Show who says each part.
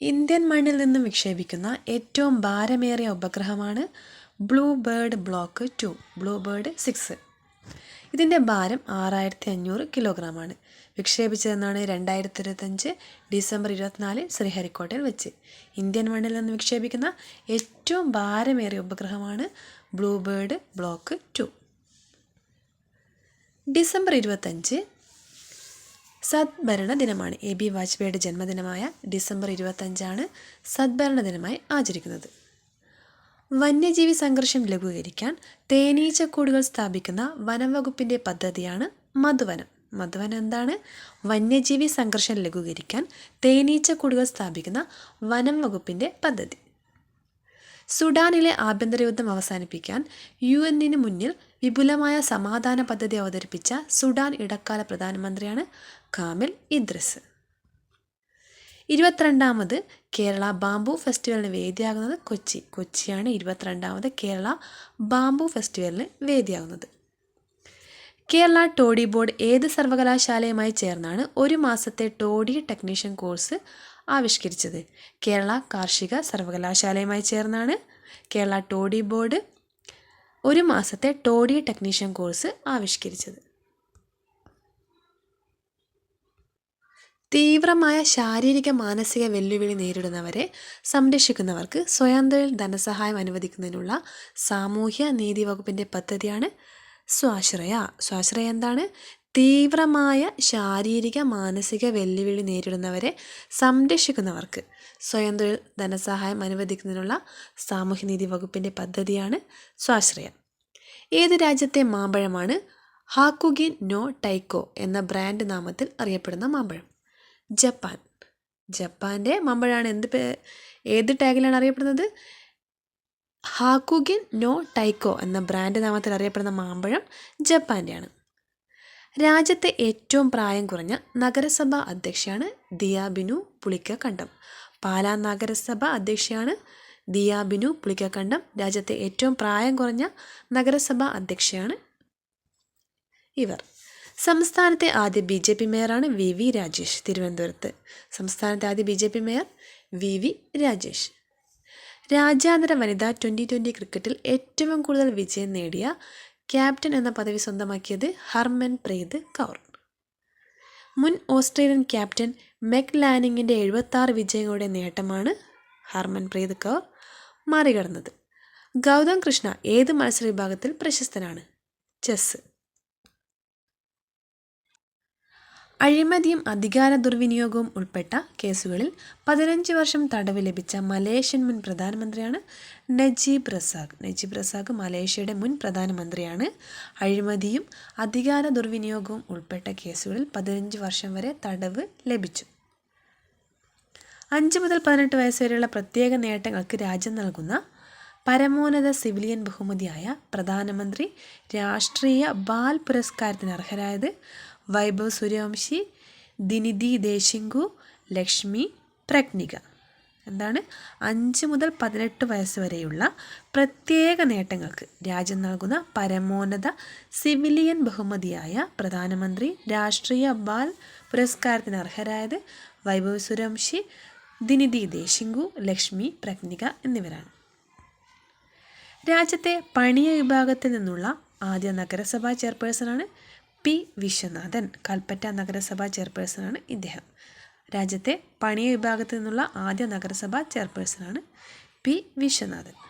Speaker 1: Indian മണ്ണിൽ നിന്നും വിക്ഷേപിക്കുന്ന ഏറ്റവും ഭാരമേറിയ ഉപഗ്രഹമാണ് Blue Bird block two Blue Bird six ഇതിന്റെ ഭാരം ആറായിരത്തി അഞ്ഞൂറ് കിലോഗ്രാമാണ്. വിക്ഷേപിച്ചതെന്നാണ് രണ്ടായിരത്തി ഇരുപത്തഞ്ച് ഡിസംബർ ഇരുപത്തിനാല് ശ്രീഹരിക്കോട്ടയിൽ വെച്ച്. ഇന്ത്യൻ മണ്ണിൽ നിന്ന് വിക്ഷേപിക്കുന്ന ഏറ്റവും ഭാരമേറിയ ഉപഗ്രഹമാണ് Blue Bird block two December ഇരുപത്തഞ്ച് സദ്ഭരണ ദിനമാണ് എ ബി വാജ്പേയിയുടെ ജന്മദിനമായ ഡിസംബർ ഇരുപത്തഞ്ചാണ് സദ്ഭരണ ദിനമായി ആചരിക്കുന്നത്. വന്യജീവി സംഘർഷം ലഘൂകരിക്കാൻ തേനീച്ചക്കൂടുകൾ സ്ഥാപിക്കുന്ന വനം വകുപ്പിന്റെ പദ്ധതിയാണ് മധുവനം. മധുവനം എന്താണ്? വന്യജീവി സംഘർഷം ലഘൂകരിക്കാൻ തേനീച്ചക്കൂടുകൾ സ്ഥാപിക്കുന്ന വനം വകുപ്പിന്റെ പദ്ധതി. സുഡാനിലെ ആഭ്യന്തര യുദ്ധം അവസാനിപ്പിക്കാൻ യു എന്നിന് മുന്നിൽ വിപുലമായ സമാധാന പദ്ധതി അവതരിപ്പിച്ച സുഡാൻ ഇടക്കാല പ്രധാനമന്ത്രിയാണ് കാമിൽ ഇദ്രസ്. ഇരുപത്തിരണ്ടാമത് കേരള ബാംബു ഫെസ്റ്റിവലിന് വേദിയാകുന്നത് കൊച്ചി. കൊച്ചിയാണ് ഇരുപത്തിരണ്ടാമത് കേരള ബാംബു ഫെസ്റ്റിവലിന് വേദിയാകുന്നത്. കേരള ടോഡി ബോർഡ് ഏത് സർവകലാശാലയുമായി ചേർന്നാണ് ഒരു മാസത്തെ ടോഡി ടെക്നീഷ്യൻ കോഴ്സ് ആവിഷ്കരിച്ചത്? കേരള കാർഷിക സർവകലാശാലയുമായി ചേർന്നാണ് കേരള ടോഡി ബോർഡ് ഒരു മാസത്തെ ടോഡി ടെക്നീഷ്യൻ കോഴ്സ് ആവിഷ്കരിച്ചത്. തീവ്രമായ ശാരീരിക മാനസിക വെല്ലുവിളി നേരിടുന്നവരെ സംരക്ഷിക്കുന്നവർക്ക് സ്വയം തൊഴിൽ ധനസഹായം അനുവദിക്കുന്നതിനുള്ള സാമൂഹ്യ നീതി വകുപ്പിന്റെ പദ്ധതിയാണ് സ്വാശ്രയ. സ്വാശ്രയ എന്താണ്? തീവ്രമായ ശാരീരിക മാനസിക വെല്ലുവിളി നേരിടുന്നവരെ സംരക്ഷിക്കുന്നവർക്ക് സ്വയം തൊഴിൽ ധനസഹായം അനുവദിക്കുന്നതിനുള്ള സാമൂഹ്യനീതി വകുപ്പിന്റെ പദ്ധതിയാണ് സ്വാശ്രയം. ഏത് രാജ്യത്തെ മാമ്പഴമാണ്? ഹാക്കുഗിൻ നോ ടൈക്കോ എന്ന ബ്രാൻഡ് നാമത്തിൽ അറിയപ്പെടുന്ന മാമ്പഴം. ജപ്പാൻ. ജപ്പാന്റെ മാമ്പഴമാണ് എന്ത് ഏത് ടാഗിലാണ് അറിയപ്പെടുന്നത്? ഹാക്കുഗിൻ നോ ടൈക്കോ എന്ന ബ്രാൻഡ് നാമത്തിൽ അറിയപ്പെടുന്ന മാമ്പഴം ജപ്പാന്റെയാണ് രാജ്യത്തെ ഏറ്റവും പ്രായം കുറഞ്ഞ നഗരസഭാ അധ്യക്ഷയാണ് ദിയാബിനു പുളിക്കക്കണ്ടം. പാലാ നഗരസഭ അധ്യക്ഷയാണ് ദിയാബിനു പുളിക്കക്കണ്ടം. രാജ്യത്തെ ഏറ്റവും പ്രായം കുറഞ്ഞ നഗരസഭാ അധ്യക്ഷയാണ് ഇവർ. സംസ്ഥാനത്തെ ആദ്യ ബി ജെ പി മേയറാണ് വി വി രാജേഷ് തിരുവനന്തപുരത്ത്. സംസ്ഥാനത്തെ ആദ്യ B J P mayor V V Rajesh. രാജ്യാന്തര വനിതാ ട്വന്റി ട്വന്റി ക്രിക്കറ്റിൽ ഏറ്റവും കൂടുതൽ വിജയം നേടിയ ക്യാപ്റ്റൻ എന്ന പദവി സ്വന്തമാക്കിയത് ഹർമൻ പ്രീത് കൗർ. മുൻ ഓസ്ട്രേലിയൻ ക്യാപ്റ്റൻ മെക് ലാനിങ്ങിന്റെ എഴുപത്താറ് വിജയങ്ങളുടെ നേട്ടമാണ് ഹർമൻ പ്രീത് കൗർ മറികടന്നത്. ഗൗതം കൃഷ്ണ ഏത് മത്സര വിഭാഗത്തിൽ പ്രശസ്തനാണ്? ചെസ് അഴിമതിയും അധികാര ദുർവിനിയോഗവും ഉൾപ്പെട്ട കേസുകളിൽ പതിനഞ്ച് വർഷം തടവ് ലഭിച്ച മലേഷ്യൻ മുൻ പ്രധാനമന്ത്രിയാണ് നജീബ് റസാഖ്. നജീബ് റസാഖ് മലേഷ്യയുടെ മുൻ പ്രധാനമന്ത്രിയാണ്. അഴിമതിയും അധികാര ദുർവിനിയോഗവും ഉൾപ്പെട്ട കേസുകളിൽ പതിനഞ്ച് വർഷം വരെ തടവ് ലഭിച്ചു. അഞ്ച് മുതൽ പതിനെട്ട് വയസ്സ് വരെയുള്ള പ്രത്യേക നേട്ടങ്ങൾക്ക് രാജ്യം നൽകുന്ന പരമോന്നത സിവിലിയൻ ബഹുമതിയായ പ്രധാനമന്ത്രി രാഷ്ട്രീയ ബാൽ പുരസ്കാരത്തിന് അർഹരായത് വൈഭവ് സൂര്യവംശി ദിനിധി ദേശിങ്കു ലക്ഷ്മി പ്രജ്ഞിക. എന്താണ്? അഞ്ച് മുതൽ പതിനെട്ട് വയസ്സ് വരെയുള്ള പ്രത്യേക നേട്ടങ്ങൾക്ക് രാജ്യം നൽകുന്ന പരമോന്നത സിവിലിയൻ ബഹുമതിയായ പ്രധാനമന്ത്രി രാഷ്ട്രീയ ബാൽ പുരസ്കാരത്തിന് അർഹരായത് വൈഭവ് സുരംശി ദിനിധി ദേശിങ്കു ലക്ഷ്മി പ്രജ്ഞിക എന്നിവരാണ്. രാജ്യത്തെ പണിയ വിഭാഗത്തിൽ നിന്നുള്ള ആദ്യ നഗരസഭാ ചെയർപേഴ്സണാണ് പി വിശ്വനാഥൻ കൽപ്പറ്റ നഗരസഭാ ചെയർപേഴ്സണാണ് ഇദ്ദേഹം. രാജ്യത്തെ പണിയ വിഭാഗത്തിൽ നിന്നുള്ള ആദ്യ നഗരസഭാ ചെയർപേഴ്സണാണ് പി വിശ്വനാഥൻ.